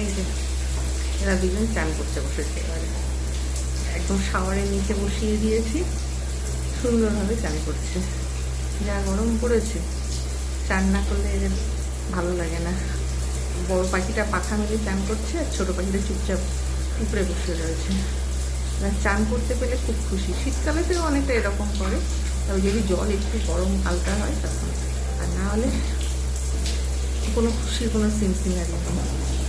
এই যে এরা দুজন চান করতে বসেছে এবারে। একদম শাওয়ারের নিচে বসিয়ে দিয়েছি। সুন্দরভাবে চান করছে। যা গরম পড়েছে, চান না করলে এদের ভালো লাগে না। বড় পাখিটা পাখা মেলে চান করছে, আর ছোটো পাখিটা চুপচাপ উপরে বসে রয়েছে। চান করতে পেলে খুব খুশি। শীতকালে থেকে অনেকটা এরকম করে। তবে যদি জল একটু গরম হালকা হয়, তখন আর না হলে কোনো খুশির কোনো সিন সিনারি নেই।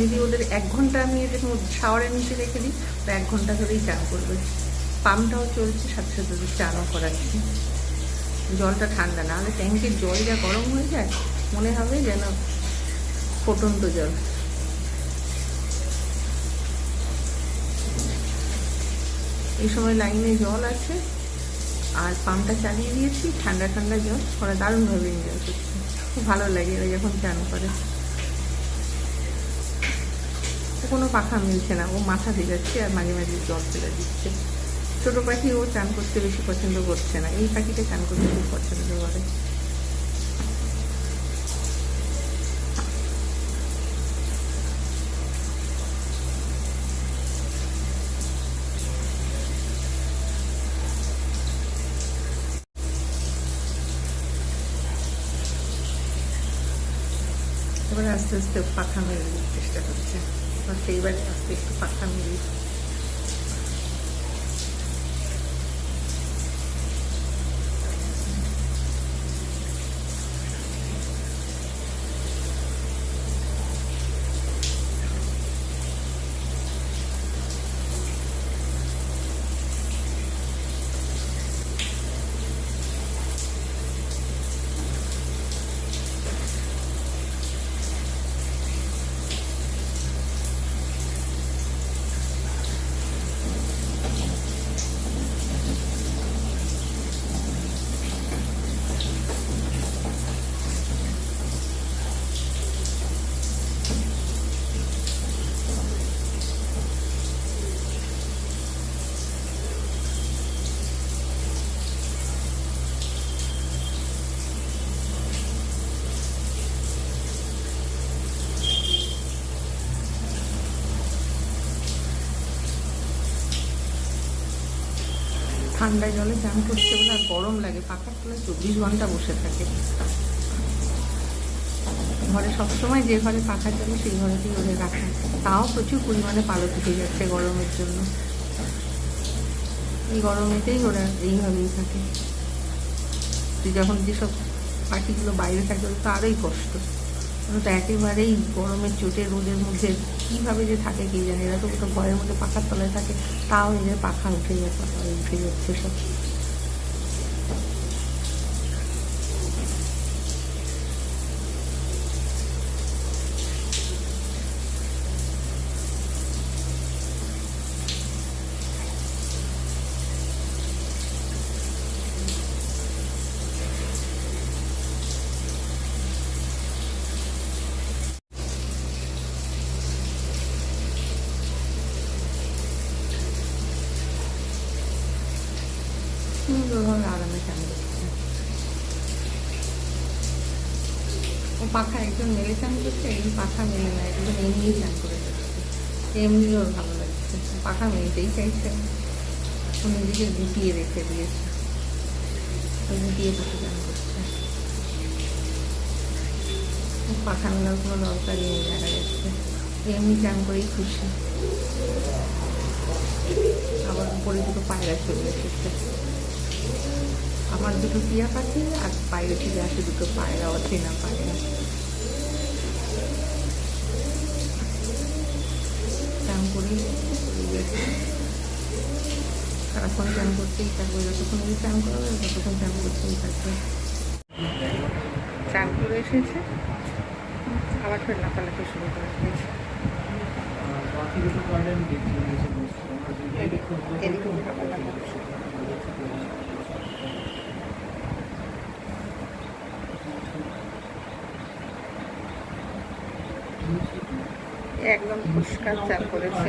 যদি ওদের এক ঘণ্টা আমি এদের শাওয়ারের নিচে রেখে দিই, তো এক ঘণ্টা ধরেই চান করবে। পাম্পটাও চলছে, সাথে সাথে ওদের চানও করাচ্ছি জলটা ঠান্ডা না হলে ট্যাঙ্কের জল যা গরম হয়ে যায়, মনে হবে যেন ফুটন্ত জল। এই সময় লাইনে জল আছে, আর পাম্পটা চালিয়ে দিয়েছি, ঠান্ডা ঠান্ডা জল, ওরা দারুণভাবে এনজয় করছে। খুব ভালো লাগে এরা যখন চান করে। কোনো পাখা মিলছে না। ও মাথা ভেজাচ্ছে আর মাঝে মাঝে জল ফেলে দিচ্ছে ছোটো পাখি ও চান করতে বেশি পছন্দ করছে না। এই পাখিটা চান করতে খুব পছন্দ করে। এবার আস্তে আস্তে পাখা মেরে চেষ্টা করছে। এবার সেইবারে আস্তে একটু পাখা মেরে ঠান্ডা জলে চান করছে বলে আর গরম লাগে। পাখার তলায় চব্বিশ ঘণ্টা বসে থাকে। ঘরে সবসময় যে ঘরে পাখা চলে সেই ঘরেতেই ওদের রাখা। তাও প্রচুর পরিমাণে পালক উঠে যাচ্ছে গরমের জন্য। এই গরমেতেই ওরা এইভাবেই থাকে। তুই যখন যেসব পাখিগুলো বাইরে থাকে তো আরোই কষ্ট। ওরা তো একেবারেই গরমের চোটে রোদের মধ্যে কীভাবে যে থাকে কে জানে? এরা তো ঘরের মধ্যে পাখার তলায় থাকে, তাও এদের পাখা উঠে যাচ্ছে উঠে যাচ্ছে সব সুন্দরভাবে আরামে চান করছে ও পাখা একজন মেলে চান করছে একজন পাখা মেলে না একজন এমনিই চান করে যাচ্ছে এমনি ওর ভালো লাগছে, পাখা মেলতেই চাইছে। ও নিজেকে গুটিয়ে রেখে দিয়েছে। গুটিয়ে বসে চান করছে। পাখা মেলার কোনো দরকারই নেই, দেখা যাচ্ছে। এমনি চান করেই খুশি। আবার উপরে দুটো পায়রা চলে এসেছে। আমার দুটো টিয়া পাখি আর বাইরে থেকে আসে দুটো পায়রা অচেনা পায়রা। দিয়ে সারাক্ষণ প্যান করতেই থাকবে যতক্ষণ আমি প্যান করবে ততক্ষণ প্যান করতেই থাকবে চান করে এসেছে আবার ফের নাপালাতে শুরু করে দিয়েছে Thank you. একদম পরিষ্কার চান করেছে।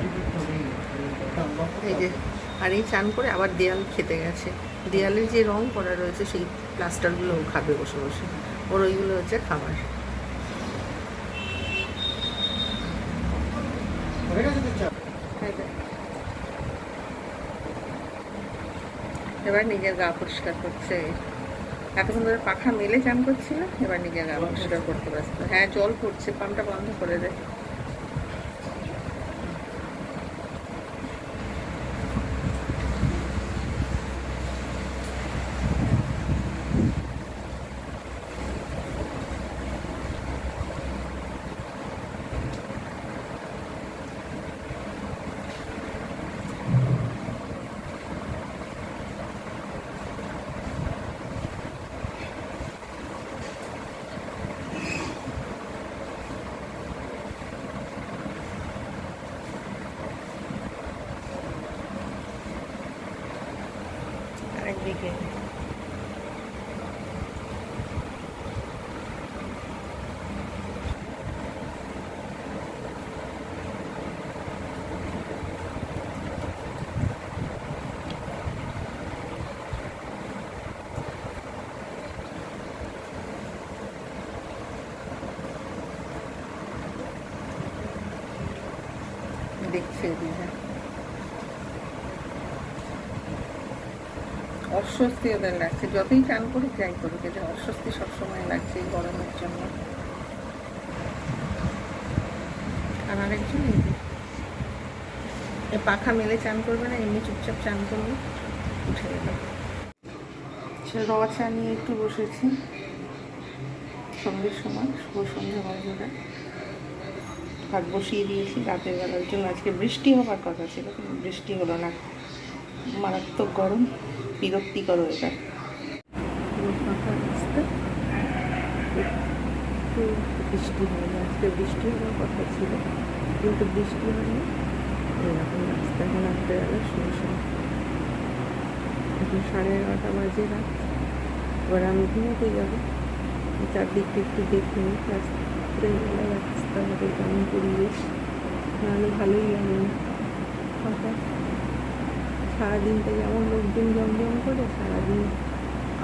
এই যে আর এই চান করে আবার দেয়াল খেতে গেছে। দেয়ালের যে রং করা রয়েছে, সেই প্লাস্টারগুলো ও খাবে বসে বসে। ওর ওইগুলো হচ্ছে খাবার এবার নিজের গা পরিষ্কার করছে। এতক্ষণ ধরে পাখা মেলে চান করছিল, এবার নিজের গা পরিষ্কার করতে ব্যস্ত। হ্যাঁ জল পড়ছে, পাম্পটা বন্ধ করে দে। দেখছে অস্বস্তি ওদের লাগছে। যতই চান করুক, যাই করুক এদের অস্বস্তি সবসময় লাগছে এই গরমের জন্য। আর আরেকজন এ পাখা মেলে চান করবে না, এমনি চুপচাপ চান করবে, উঠে গেল। সে র চা নিয়ে একটু বসেছি। সন্ধ্যের সময়, শুভ সন্ধ্যা বন্ধুরা ভাত বসিয়ে দিয়েছি, রাতের বেলার জন্য। আজকে বৃষ্টি হবার কথা ছিল বৃষ্টি হলো না। মারাত্মক গরম, বিরক্তিকর একটু বৃষ্টি হয়নি, আজকে বৃষ্টি হওয়ার কথা ছিল। কিন্তু বৃষ্টি হয়নি, এরকম রাস্তা এখন রাত্রে বেলা শুনছেন এখন সাড়ে এগারোটা বাজে রাত। এবার আমি ঘুমোতে যাব। চারদিকটা একটু দেখে নিই রাত্রেবেলা রাস্তাঘাটে কেমন পরিবেশ। নাহলে ভালোই লাগে। না ফাঁকা সারাদিনটা যেমন লোকজন জমজম করে, সারাদিন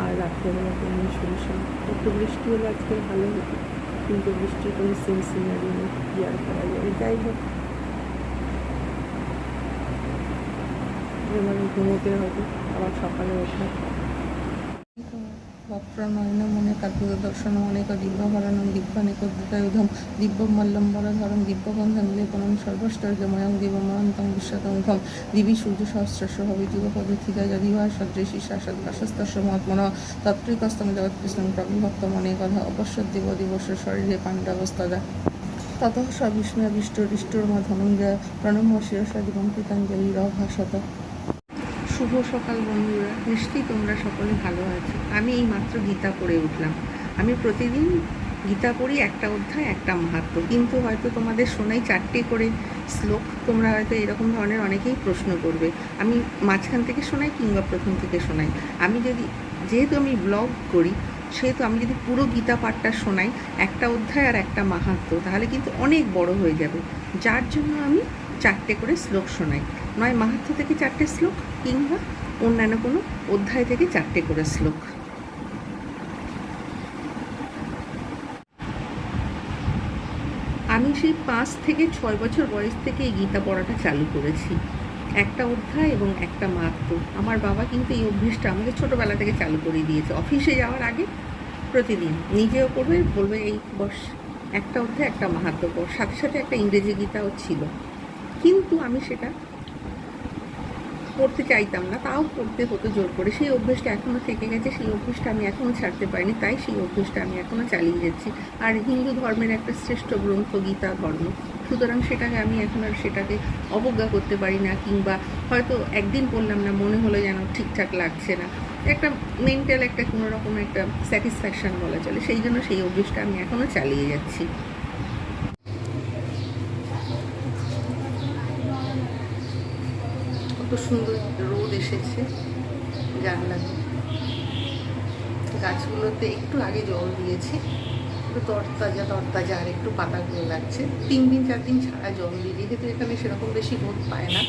আর রাত্রেবেলা তেমনি শুনশান একটু বৃষ্টি হলে আজকে ভালো হতো। কিন্তু বৃষ্টির কোনো সিন সিনারি নেই, কি আর করা যাবে? যাই হোক। এবার ঘুমোতে হবে। আবার সকালে ওঠা। দর্শন অনেক দিব্যহরণম দিব্যানেক উদ্ধতায়ুধম দিব্যমল্লম্বরধরম দিব্যবন্ধন লেপনম সর্বষ্টর্যময়ং দিবময়ন্তং বিশ্বতঙ্ঘম দিবি সূর্য সহস্রস্য হবে যুগপদথিতা যদিবা সদৃশী শাসদ বাসস্তস্য মহাত্মন। প্রবিভক্ত মনে কথা অপশ্যদ দেব দিবস শরীরে পাণ্ডবস্তদা। তত সবিষ্ণুবিষ্টরিষ্টর ধনঞ্জয় প্রণম শিরসা দিবং কৃতাঞ্জলি ভাষত শুভ সকাল বন্ধুরা। নিশ্চয়ই তোমরা সকলে ভালো আছো। আমি এই মাত্র গীতা পড়ে উঠলাম। আমি প্রতিদিন গীতা পড়ি একটা অধ্যায়, একটা মাহাত্ম কিন্তু হয়তো তোমাদের শোনাই চারটে করে শ্লোক। তোমরা হয়তো এরকম ধরনের অনেকেই প্রশ্ন করবে। আমি মাঝখান থেকে শোনাই কিংবা প্রথম থেকে শোনাই। আমি যদি, যেহেতু আমি ব্লগ করি, সেহেতু আমি যদি পুরো গীতা পাঠটা শোনাই, একটা অধ্যায় আর একটা মাহাত্ম তাহলে কিন্তু অনেক বড় হয়ে যাবে। যার জন্য আমি চারটে করে শ্লোক শোনাই। নয়, মাহাত্ম থেকে চারটে শ্লোক, কিংবা অন্যান্য কোনো অধ্যায় থেকে চারটে করে শ্লোক। আমি সেই পাঁচ থেকে ছয় বছর বয়স থেকে এই গীতা পড়াটা চালু করেছি। একটা অধ্যায় এবং একটা মাহাত্ম। আমার বাবা কিন্তু এই অভ্যেসটা আমাকে ছোটোবেলা থেকে চালু করে দিয়েছে। অফিসে যাওয়ার আগে প্রতিদিন নিজেও করবে বলবে এই বস, একটা অধ্যায়, একটা মাহাত্ম পড়। সাথে সাথে একটা ইংরেজি গীতাও ছিল। কিন্তু আমি সেটা পড়তে চাইতাম না, তাও পড়তে হতো জোর করে। সেই অভ্যেসটা এখনও থেকে গেছে, সেই অভ্যেসটা আমি এখনও ছাড়তে পারিনি, তাই সেই অভ্যেসটা আমি এখনও চালিয়ে যাচ্ছি। আর হিন্দু ধর্মের একটা শ্রেষ্ঠ গ্রন্থ গীতা ধর্ম সুতরাং সেটাকে আমি এখন আর সেটাকে অবজ্ঞা করতে পারি না, কিংবা হয়তো একদিন পড়লাম না, মনে হলো যেন ঠিকঠাক লাগছে না। একটা মেন্টাল একটা কোনোরকম একটা স্যাটিসফ্যাকশান বলা চলে, সেই জন্য সেই অভ্যেসটা আমি এখনও চালিয়ে যাচ্ছি। সুন্দর রোদ এসেছে জানলা গাছগুলোতে একটু আগে জল দিয়েছি, একটু তরতাজা তরতাজা আর একটু পাতাগুলো লাগছে। তিন দিন, চার দিন ছাড়া জল দিই, যেহেতু এখানে সেরকম বেশি রোদ পায় না।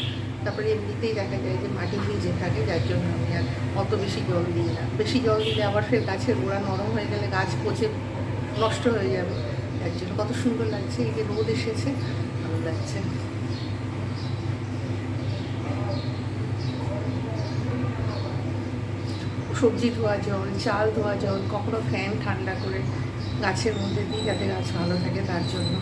তারপরে এমনিতেই দেখা যায় যে মাটি ভিজে থাকে, যার জন্য আমি আর অত বেশি জল দিই না। বেশি জল দিলে আবার ফের গাছের গোড়া নরম হয়ে গেলে গাছ পচে নষ্ট হয়ে যাবে। যার জন্য কত সুন্দর লাগছে, এই যে রোদ এসেছে, ভালো লাগছে। সবজি ধোয়া জল, চাল ধোয়া জল, কখনো ফ্যান ঠান্ডা করে গাছের মধ্যে দিই যাতে গাছ ভালো থাকে তার জন্য।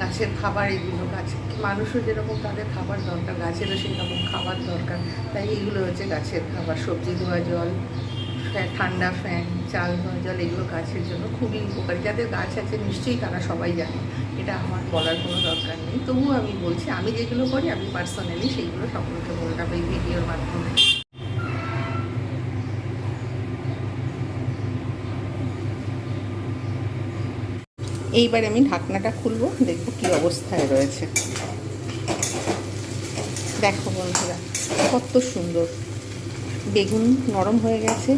গাছের খাবার এগুলো, গাছ মানুষও যেরকম তাদের খাবার দরকার, গাছেরও সেই রকম খাবার দরকার। তাই এগুলো হচ্ছে গাছের খাবার, সবজি ধোয়া জল ঠান্ডা ফ্যান, চাল ধোয়া জল, এগুলো গাছের জন্য খুবই উপকারী। যাদের গাছ আছে নিশ্চয়ই তারা সবাই জানে, এটা আমার বলার কোনো দরকার নেই। তবুও আমি বলছি, আমি যেগুলো করি আমি পার্সোনালি সেইগুলো সকলকে বললাম এই ভিডিওর মাধ্যমে। এইবার আমি ঢাকনাটা খুলবো, দেখব কি অবস্থায় রয়েছে। দেখো বন্ধুরা, কত সুন্দর। বেগুন নরম হয়ে গেছে।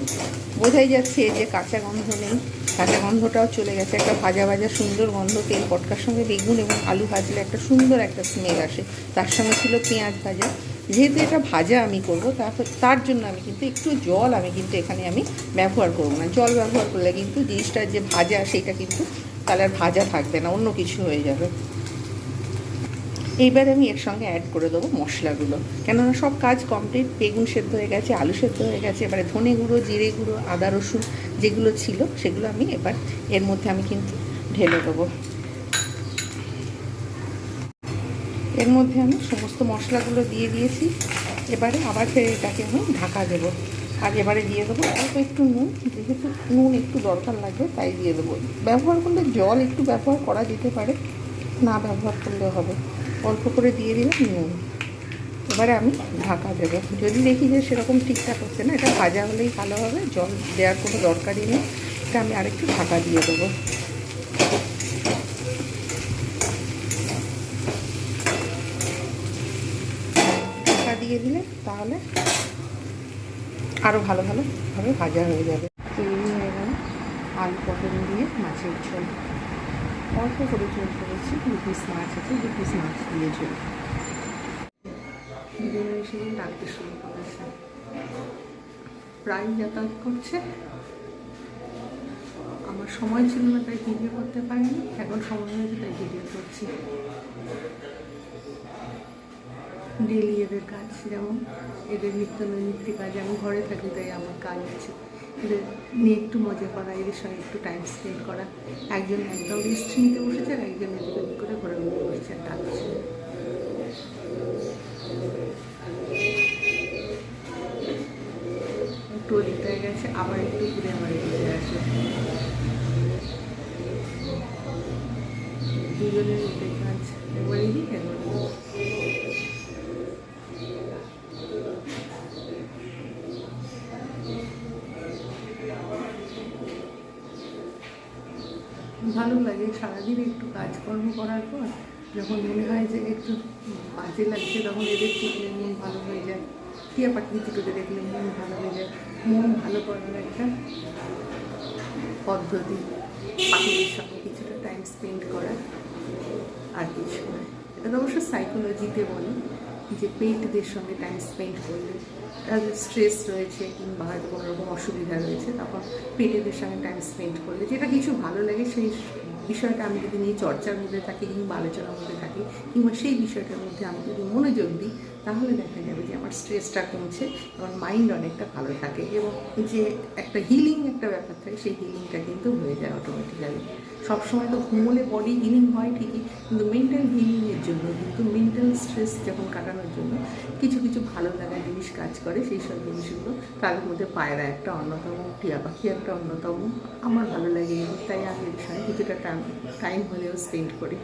বোঝাই যাচ্ছে যে কাঁচা গন্ধ নেই। কাঁচা গন্ধটাও চলে গেছে। একটা ভাজা ভাজা সুন্দর গন্ধ, তেল পটকার সঙ্গে বেগুন এবং আলু ভাজলে একটা সুন্দর একটা স্মেল আসে। তার সঙ্গে ছিল পেঁয়াজ ভাজা। যেহেতু এটা ভাজা আমি করব, তার জন্য আমি কিন্তু একটু জল, আমি কিন্তু এখানে আমি ব্যবহার করব না। জল ব্যবহার করলে কিন্তু জিনিসটা যে ভাজা, সেটা কিন্তু তাহলে আর ভাজা থাকবে না, অন্য কিছু হয়ে যাবে। এইবার আমি এর সঙ্গে অ্যাড করে দেবো মশলাগুলো। কেননা সব কাজ কমপ্লিট বেগুন সেদ্ধ হয়ে গেছে, আলু সেদ্ধ হয়ে গেছে, এবারে ধনে গুঁড়ো, জিরে গুঁড়ো, আদা রসুন যেগুলো ছিল সেগুলো আমি এবার এর মধ্যে আমি কিন্তু ঢেলে দেবো। এর মধ্যে আমি সমস্ত মশলাগুলো দিয়ে দিয়েছি। এবারে আবার ফের এটাকে আমি ঢাকা দেবো। আর এবারে দিয়ে দেবো। অল্প একটু নুন, যেহেতু নুন একটু দরকার লাগবে তাই দিয়ে দেবো। ব্যবহার করলে জল একটু ব্যবহার করা যেতে পারে, না ব্যবহার করলেও হবে। অল্প করে দিয়ে দিলাম নুন। এবারে আমি ঢাকা দেবো। যদি দেখি যে সেরকম ঠিকঠাক হচ্ছে না, এটা ভাজা হলেই ভালো হবে, জল দেওয়ার কোনো দরকারই নেই। এটা আমি আরেকটু ঢাকা দিয়ে দেবো। ঢাকা দিয়ে দিলে তাহলে আরও ভালো ভালোভাবে ভাজা হয়ে যাবে। হয়ে গেল আলু পটল দিয়ে মাছের ঝোল। অল্প করে ঝোল করেছি, দু পিস মাছ আছে, দু পিস মাছ দিয়ে ঝোল। সেদিন ডাকতে শুরু করেছে। প্রায় যাতায়াত করছে। আমার সময় ছিল না, তাই ভিডিও করতে পারিনি। এখন সময় হয়েছে, তাই ভিডিও করছি। ডেলি এদের কাজ, যেমন এদের নিত্য নৈমিত্তিক কাজ আমি ঘরে থাকি তাই আমার কাজ আছে। এদের নিয়ে একটু মজা করা, এদের সঙ্গে একটু টাইম স্পেন্ড করা। একজন একদম রেস্ট নিতে বসেছে আর একজন এদিক ওদিক করে ঘরে ঘুরে বসেছে আর ডাকছে। একটু ওদিকটায় গেছে, আবার একটু ঘুরে আমার এদিকে আসে দুজনের মধ্যে কাজ। একবার এদিক একবার ওদিক। ভালো লাগে, সারাদিন একটু কাজকর্ম করার পর যখন মনে হয় যে একটু বাজে লাগছে, তখন এদের দেখলে মন ভালো হয়ে যায়। টিয়া পাখি দুটোকে দেখলে মন ভালো হয়ে যায়। মন ভালো করার একটা পদ্ধতি, পাখিদের সঙ্গে কিছুটা টাইম স্পেন্ড করা আর কিছু নয়। এটা তো অবশ্য সাইকোলজিতে বলে। যে পেটদের সঙ্গে টাইম স্পেন্ড করলে তাদের স্ট্রেস রয়েছে কিংবা হয়তো কোনো রকম অসুবিধা রয়েছে তখন পেটেদের সঙ্গে টাইম স্পেন্ড করলে যেটা কিছু ভালো লাগে সেই বিষয়টা আমি যদি নিয়ে চর্চার মধ্যে থাকি কিংবা আলোচনার মধ্যে থাকি কিংবা সেই বিষয়টার মধ্যে আমি যদি মনোযোগ দিই, তাহলে দেখা যাবে স্ট্রেসটা কমছে আমার মাইন্ড অনেকটা ভালো থাকে এবং যে একটা হিলিং একটা ব্যাপার থাকে, সেই হিলিংটা কিন্তু হয়ে যায় অটোমেটিক্যালি সবসময় তো ঘুমলে বডি হিলিং হয় ঠিকই, কিন্তু মেন্টাল হিলিংয়ের জন্য, কিন্তু মেন্টাল স্ট্রেস যখন কাটানোর জন্য কিছু কিছু ভালো লাগা জিনিস কাজ করে, সেই সব জিনিসগুলো তাদের মধ্যে পায়রা একটা অন্যতম, টিয়া পাখি একটা অন্যতম, আমার ভালো লাগে, তাই আমি এর সঙ্গে কিছুটা টাইম টাইম হলেও স্পেন্ড করি।